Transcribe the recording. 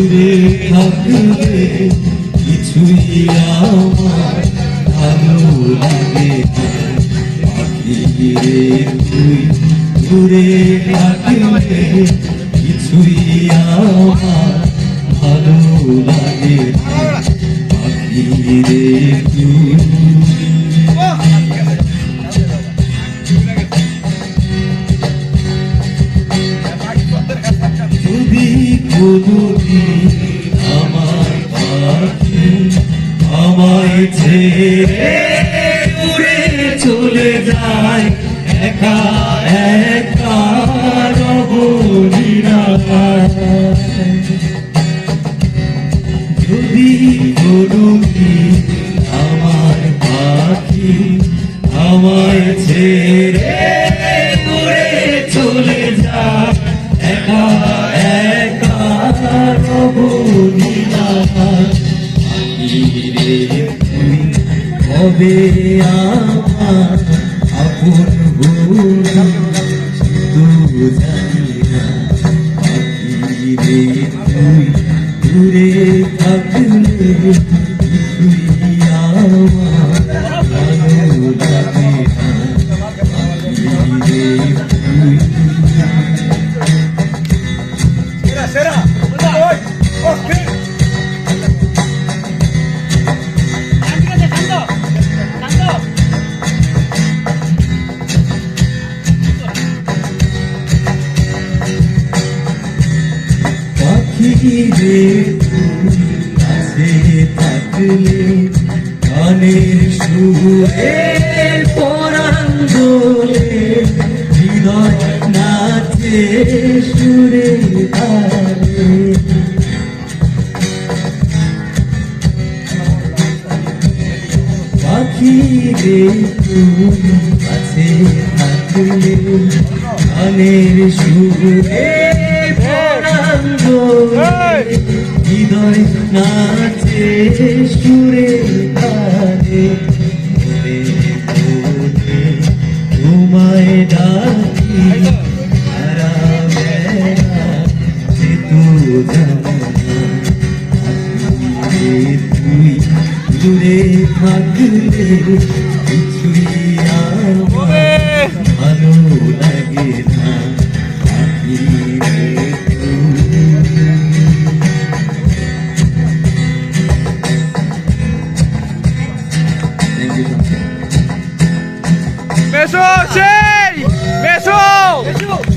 দূরে থাকলে কিছুই আমার ভালো লাগে না। পাখি রে তুই দূরে থাকলে কিছুই আমার ভালো লাগে না। রে তুই আমায় ছেড়ে দূরে চলে যায় একা একা রব যদি আমার পাখি আমায় ছেড়ে কবে আমার আপন শুধু জানি না তুই দূরে থাকলে কিছুই আমার ভালো লাগে না। পাখি রে তুই কাছে থাকলে গানের সুরে পরাণ হৃদয় নাচে সুরে পাখি রে তুমি কাছে থাকলে, গানের সুরে হৃদয় নাচে সুরে মনে তোমায় ডাকি বেলা সে তো তুই দূরে থাকলে 灭手机，灭手机。